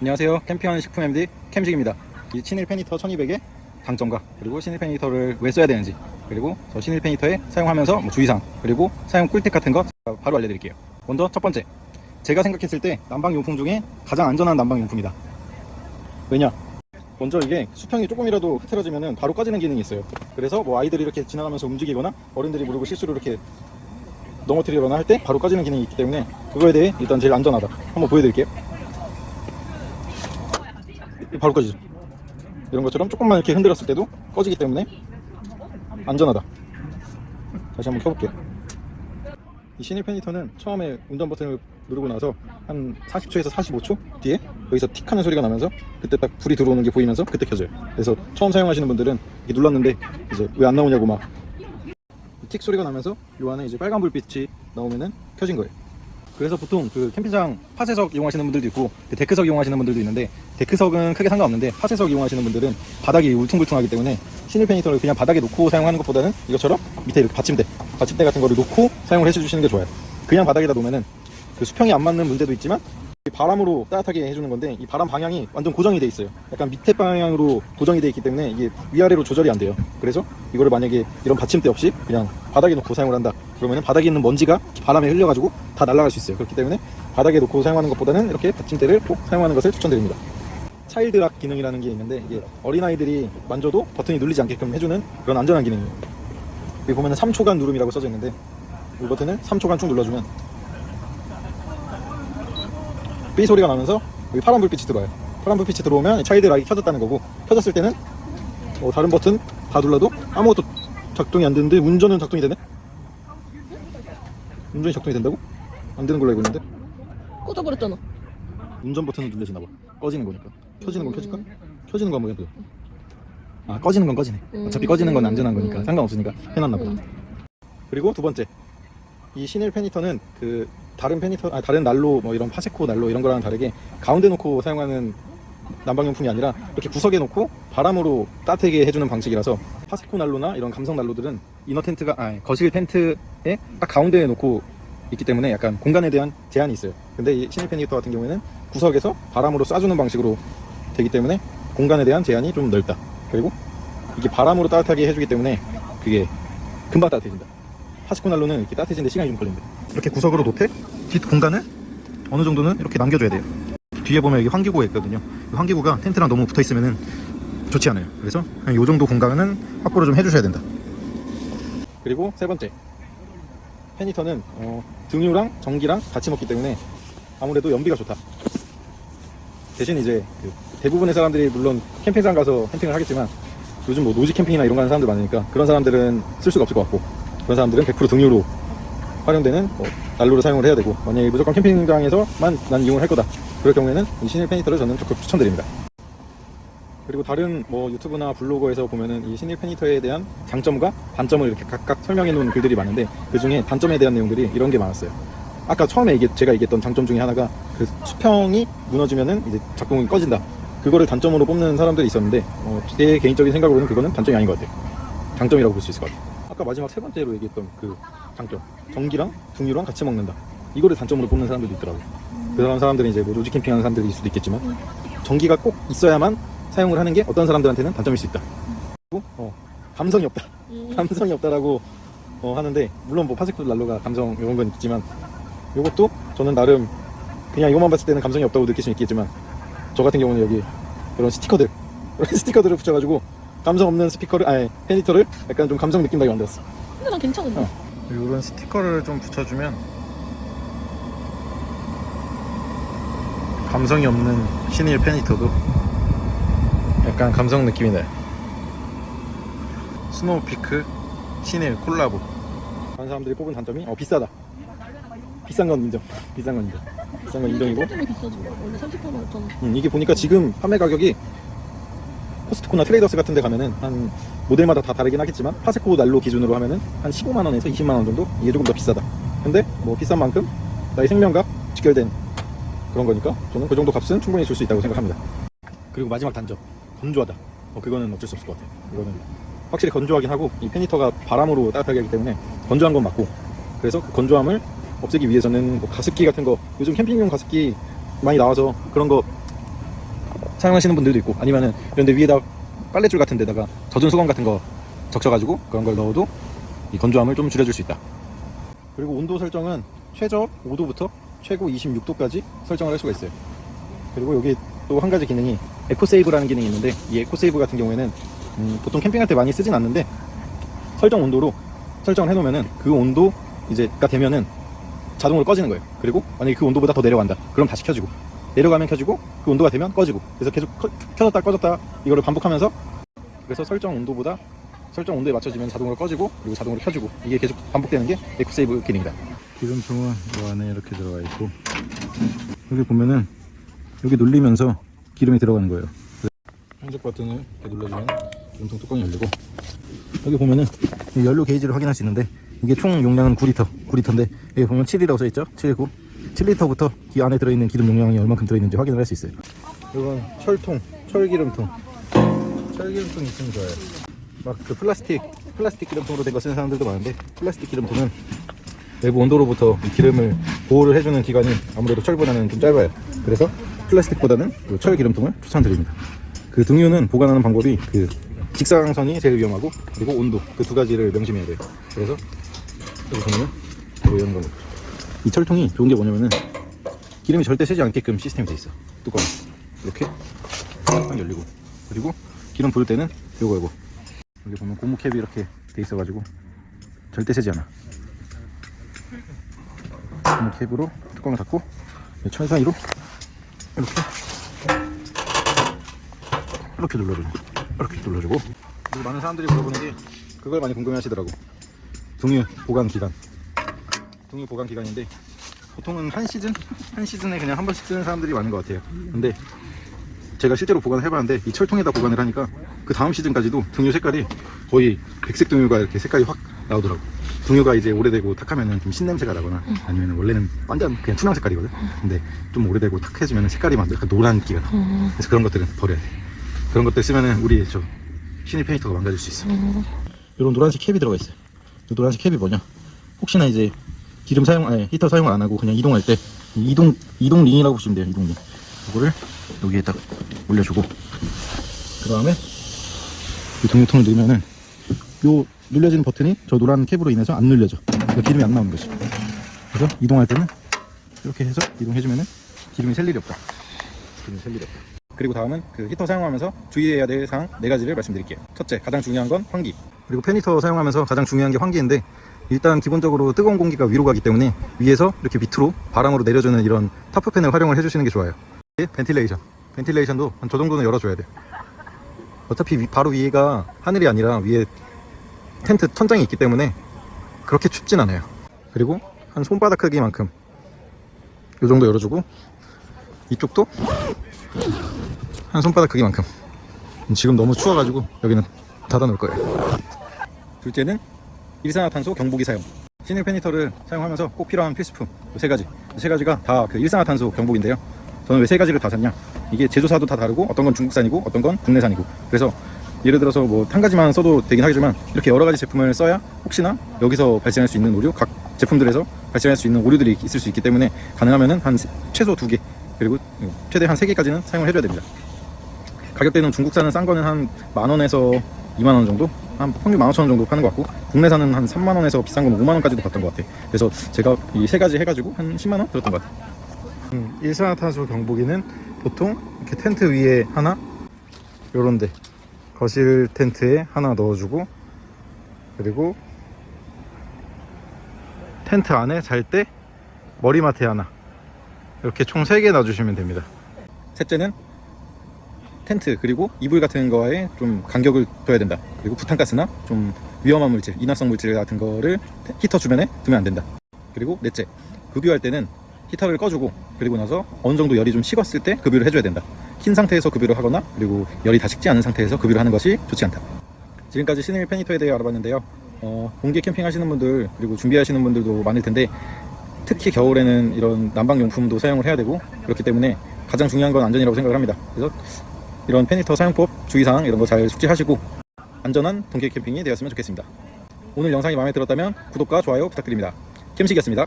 안녕하세요. 캠핑하는 식품 MD 캠식입니다. 이 신일 페니터 1200의 장점과 그리고 신일 페니터를 왜 써야 되는지 그리고 저 신일 페니터에 사용하면서 뭐 주의사항 그리고 사용 꿀팁 같은 거 바로 알려드릴게요. 먼저 첫 번째 제가 생각했을 때 난방용품 중에 가장 안전한 난방용품이다. 왜냐? 먼저 이게 수평이 조금이라도 흐트러지면 바로 꺼지는 기능이 있어요. 그래서 뭐 아이들이 이렇게 지나가면서 움직이거나 어른들이 모르고 실수로 이렇게 넘어뜨리거나 할 때 바로 꺼지는 기능이 있기 때문에 그거에 대해 일단 제일 안전하다. 한번 보여드릴게요. 바로 꺼지죠. 이런 것처럼 조금만 이렇게 흔들었을 때도 꺼지기 때문에 안전하다. 다시 한번 켜볼게요. 이 신일 페니터는 처음에 운전 버튼을 누르고 나서 한 40초에서 45초 뒤에 여기서 틱 하는 소리가 나면서 그때 딱 불이 들어오는 게 보이면서 그때 켜져요. 그래서 처음 사용하시는 분들은 이게 눌렀는데 이제 왜 안 나오냐고 막 틱 소리가 나면서 요 안에 이제 빨간 불빛이 나오면은 켜진 거예요. 그래서 보통 그 캠핑장 파쇄석 이용하시는 분들도 있고 그 데크석 이용하시는 분들도 있는데 데크석은 크게 상관없는데 파쇄석 이용하시는 분들은 바닥이 울퉁불퉁하기 때문에 신일 페니터를 그냥 바닥에 놓고 사용하는 것보다는 이것처럼 밑에 이렇게 받침대 받침대 같은 거를 놓고 사용을 해주시는 게 좋아요. 그냥 바닥에다 놓으면은 그 수평이 안 맞는 문제도 있지만 이 바람으로 따뜻하게 해주는 건데 이 바람 방향이 완전 고정이 돼 있어요. 약간 밑에 방향으로 고정이 돼 있기 때문에 이게 위아래로 조절이 안 돼요. 그래서 이거를 만약에 이런 받침대 없이 그냥 바닥에 놓고 사용을 한다. 그러면은 바닥에 있는 먼지가 바람에 흘려가지고 다 날아갈 수 있어요. 그렇기 때문에 바닥에 놓고 사용하는 것보다는 이렇게 받침대를 꼭 사용하는 것을 추천드립니다 차일드락 기능이라는 게 있는데 이게 어린아이들이 만져도 버튼이 눌리지 않게끔 해주는 그런 안전한 기능이에요 여기 보면 은 3초간 누름이라고 써져 있는데 이 버튼을 3초간 쭉 눌러주면 삐 소리가 나면서 여기 파란 불빛이 들어와요 파란 불빛이 들어오면 차일드락이 켜졌다는 거고 켜졌을 때는 뭐 다른 버튼 다 눌러도 아무것도 작동이 안 되는데 운전은 작동이 되네? 운전이 작동이 된다고? 안 되는 걸로 알고 있는데 꺼져버렸잖아. 운전 버튼을 눌러지나 봐. 꺼지는 거니까. 켜지는 건 켜질까? 켜지는 건 한번 해보자. 아 꺼지는 건 꺼지네. 어차피 음. 꺼지는 건 안전한 음. 거니까 상관없으니까 해놨나 보다. 음. 그리고 두 번째, 이 시넬 페니터는 그 다른 페니터, 아 다른 난로 뭐 이런 파세코 난로 이런 거랑 다르게 가운데 놓고 사용하는 난방용품이 아니라 이렇게 구석에 놓고 바람으로 따뜻하게 해주는 방식이라서 파세코 난로나 이런 감성 난로들은 이너 텐트가 아 거실 텐트에 딱 가운데에 놓고 있기 때문에 약간 공간에 대한 제한이 있어요. 근데 이 시넬 페니터 같은 경우에는 구석에서 바람으로 쏴주는 방식으로 되기 때문에 공간에 대한 제한이 좀 넓다. 그리고 이게 바람으로 따뜻하게 해주기 때문에 그게 금방 따뜻해진다. 파스코 난로는 이렇게 따뜻해지는데 시간이 좀 걸린대. 이렇게 구석으로 놓되 뒷 공간을 어느 정도는 이렇게 남겨줘야 돼요. 뒤에 보면 여기 환기구가 있거든요. 이 환기구가 텐트랑 너무 붙어 있으면은 좋지 않아요. 그래서 한요 정도 공간은 확보를 좀 해주셔야 된다. 그리고 세 번째, 페니터는 어, 등유랑 전기랑 같이 먹기 때문에 아무래도 연비가 좋다. 대신 이제 그 대부분의 사람들이 물론 캠핑장 가서 캠핑을 하겠지만 요즘 뭐 노지 캠핑이나 이런 거 하는 사람들 많으니까 그런 사람들은 쓸 수가 없을 것 같고 그런 사람들은 100% 등유로 활용되는 뭐 난로를 사용을 해야 되고 만약에 무조건 캠핑장에서만 난 이용을 할 거다. 그럴 경우에는 이 신일 페니터를 저는 적극 추천드립니다. 그리고 다른 뭐 유튜브나 블로그에서 보면은 이 신일 페니터에 대한 장점과 단점을 이렇게 각각 설명해 놓은 글들이 많은데 그 중에 단점에 대한 내용들이 이런 게 많았어요. 아까 처음에 얘기, 제가 얘기했던 장점 중에 하나가 그 수평이 무너지면은 이제 작동이 꺼진다 그거를 단점으로 뽑는 사람들이 있었는데 어, 제 개인적인 생각으로는 그거는 단점이 아닌 것 같아요. 장점이라고 볼 수 있을 것 같아요. 아까 마지막 세 번째로 얘기했던 그 장점. 전기랑 등유랑 같이 먹는다. 이거를 단점으로 뽑는 사람들도 있더라고요. 그런 사람들은 이제 뭐 로지 캠핑하는 사람들일 수도 있겠지만 전기가 꼭 있어야만 사용을 하는 게 어떤 사람들한테는 단점일 수 있다. 그리고 어, 감성이 없다. 음. 감성이 없다라고 어, 하는데 물론 뭐 파세코 난로가 감성 이런 건 있지만 이것도 저는 나름 그냥 이것만 봤을 때는 감성이 없다고 느낄 수 있겠지만 저 같은 경우는 여기 이런 스티커들 이런 스티커들을 붙여가지고 감성 없는 스피커를 아니 페니터를 약간 좀 감성 느낌 나게 만들었어 근데 난 괜찮은데. 어. 이런 스티커를 좀 붙여주면 감성이 없는 신일 페니터도 약간 감성 느낌이 나요 스노우피크 신일 콜라보 많은 사람들이 뽑은 단점이 어 비싸다 비싼 건 인정. 비싼 건 인정. 비싼 건 인정이고. 때문에 비싸지. 원래 38만 5천 원. 음, 이게 보니까 지금 판매 가격이 코스트코나 트레이더스 같은 데 가면은 한 모델마다 다 다르긴 하겠지만 파세코 난로 기준으로 하면은 한 15만 원에서 20만 원 정도? 이게 조금 더 비싸다. 근데 뭐 비싼 만큼 나의 생명과 직결된 그런 거니까 저는 그 정도 값은 충분히 줄 수 있다고 생각합니다. 그리고 마지막 단점. 건조하다. 어, 그거는 어쩔 수 없을 것 같아요. 이거는 확실히 건조하긴 하고 이 페니터가 바람으로 따뜻하게 하기 때문에 건조한 건 맞고 그래서 그 건조함을 없애기 위해서는 뭐 가습기 같은 거 요즘 캠핑용 가습기 많이 나와서 그런 거 사용하시는 분들도 있고 아니면은 이런 데 위에다 빨래줄 같은 데다가 젖은 수건 같은 거 적셔가지고 그런 걸 넣어도 이 건조함을 좀 줄여줄 수 있다. 그리고 온도 설정은 최저 5도부터 최고 26도까지 설정을 할 수가 있어요. 그리고 여기 또 한 가지 기능이 에코세이브라는 기능이 있는데 이 에코세이브 같은 경우에는 음, 보통 캠핑할 때 많이 쓰진 않는데 설정 온도로 설정을 해놓으면은 그 온도 이제가 되면은 자동으로 꺼지는 거예요. 그리고 만약에 그 온도보다 더 내려간다. 그럼 다시 켜지고 내려가면 켜지고 그 온도가 되면 꺼지고 그래서 계속 커- 켜졌다 꺼졌다 이거를 반복하면서 그래서 설정 온도보다 설정 온도에 맞춰지면 자동으로 꺼지고 그리고 자동으로 켜지고 이게 계속 반복되는 게 에코세이브 기능이다. 기름통은 이 안에 이렇게 들어가 있고 여기 보면은 여기 눌리면서 기름이 들어가는 거예요. 한쪽 버튼을 이렇게 눌러주면 기름통 뚜껑이 열리고 여기 보면은 이 연료 게이지를 확인할 수 있는데 이게 총 용량은 9리터 9리터인데 여기 보면 7이라고 써있죠? 7구. 7리터부터 이 안에 들어있는 기름 용량이 얼만큼 들어있는지 확인을 할 수 있어요. 이건 철통 철기름통. 철기름통 있으면 좋아요. 막 그 플라스틱 플라스틱 기름통으로 된 거 쓰는 사람들도 많은데 플라스틱 기름통은 내부 온도로부터 이 기름을 보호를 해주는 기간이 아무래도 철보다는 좀 짧아요. 그래서 플라스틱보다는 그철 기름통을 추천드립니다. 그 등유는 보관하는 방법이 그 직사광선이 제일 위험하고 그리고 온도 그 두 가지를 명심해야 돼요. 그래서 뭐 이런 겁니다. 이 철통이 좋은 게 뭐냐면은 기름이 절대 새지 않게끔 시스템이 돼 있어. 뚜껑 이렇게 딱 열리고 그리고 기름 부을 때는 요거 요거 여기 보면 고무 캡이 이렇게 돼 있어가지고 절대 새지 않아. 고무 캡으로 뚜껑을 닫고 철 사이로 이렇게 이렇게 눌러주고 이렇게 눌러주고 많은 사람들이 물어보는 게 그걸 많이 궁금해 하시더라고 등유 보관 기간. 등유 보관 기간인데 보통은 한 시즌? 한 시즌에 그냥 한 번씩 쓰는 사람들이 많은 것 같아요. 근데 제가 실제로 보관을 해봤는데 이 철통에다 보관을 하니까 그 다음 시즌까지도 등유 색깔이 거의 백색 등유가 이렇게 색깔이 확 나오더라고. 등유가 이제 오래되고 탁하면은 좀 신냄새가 나거나 아니면 원래는 완전 그냥 투명 색깔이거든? 근데 좀 오래되고 탁해지면 색깔이 막 약간 노란기가 나. 그래서 그런 것들은 버려야 돼. 그런 것들 쓰면은 우리 저 신입 페인터가 망가질 수 있어. 이런 노란색 캡이 들어가 있어요. 이 노란색 캡이 뭐냐? 혹시나 이제 기름 사용, 아니 히터 사용을 안 하고 그냥 이동할 때 이동 이동 링이라고 보시면 돼요. 이동 링. 이거를 여기에 딱 올려주고 그 다음에 이 동력통을 넣으면은 요 눌려지는 버튼이 저 노란 캡으로 인해서 안 눌려져. 그러니까 기름이 안 나오는 거지. 그래서 이동할 때는 이렇게 해서 이동해주면은 기름이 셀 일이 없다. 기름이 셀 일이 없다. 그리고 다음은 그 히터 사용하면서 주의해야 될 사항 네 가지를 말씀드릴게요. 첫째, 가장 중요한 건 환기. 그리고 팬히터 사용하면서 가장 중요한 게 환기인데 일단 기본적으로 뜨거운 공기가 위로 가기 때문에 위에서 이렇게 밑으로 바람으로 내려주는 이런 타프팬을 활용을 해주시는 게 좋아요. 벤틸레이션. 벤틸레이션도 한 저 정도는 열어줘야 돼요. 어차피 위- 바로 위에가 하늘이 아니라 위에 텐트 천장이 있기 때문에 그렇게 춥진 않아요. 그리고 한 손바닥 크기만큼 이 정도 열어주고 이쪽도 한 손바닥 크기만큼 지금 너무 추워가지고 여기는 닫아 놓을 거예요 둘째는 일산화탄소 경보기 사용. 신일 페니터를 사용하면서 꼭 필요한 필수품 이세 가지. 이세 가지가 다 그 일산화탄소 경보기인데요. 저는 왜 세 가지를 다 샀냐? 이게 제조사도 다 다르고 어떤 건 중국산이고 어떤 건 국내산이고. 그래서 예를 들어서 뭐 한 가지만 써도 되긴 하지만 이렇게 여러 가지 제품을 써야 혹시나 여기서 발생할 수 있는 오류 각 제품들에서 발생할 수 있는 오류들이 있을 수 있기 때문에 가능하면은 한 세- 최소 두 개 그리고 최대 한 세 개까지는 사용을 해줘야 됩니다. 가격대는 중국산은 싼 거는 한 만 원에서 2만 원 정도, 한 평균 1만 5천 원 정도 파는 것 같고 국내산은 한 3만 원에서 비싼 건 5만 원까지도 봤던 것 같아. 그래서 제가 이 세 가지 해가지고 한 10만 원 들었던 것 같아. 음, 일산화탄소 경보기는 보통 이렇게 텐트 위에 하나, 요런데 거실 텐트에 하나 넣어주고 그리고 텐트 안에 잘 때 머리맡에 하나 이렇게 총 3개 놔주시면 됩니다. 셋째는 텐트 그리고 이불 같은 거에 좀 간격을 둬야 된다. 그리고 부탄가스나 좀 위험한 물질, 인화성 물질 같은 거를 테- 히터 주변에 두면 안 된다. 그리고 넷째, 급유할 때는 히터를 꺼주고 그리고 나서 어느 정도 열이 좀 식었을 때 급유를 해줘야 된다. 킨 상태에서 급유를 하거나 그리고 열이 다 식지 않은 상태에서 급유를 하는 것이 좋지 않다. 지금까지 신일 페니터에 대해 알아봤는데요. 어, 공개 캠핑 하시는 분들 그리고 준비하시는 분들도 많을 텐데 특히 겨울에는 이런 난방용품도 사용을 해야 되고 그렇기 때문에 가장 중요한 건 안전이라고 생각을 합니다. 그래서 이런 페니터 사용법 주의사항 이런 거 잘 숙지하시고 안전한 동계 캠핑이 되었으면 좋겠습니다. 오늘 영상이 마음에 들었다면 구독과 좋아요 부탁드립니다. 캠식이었습니다.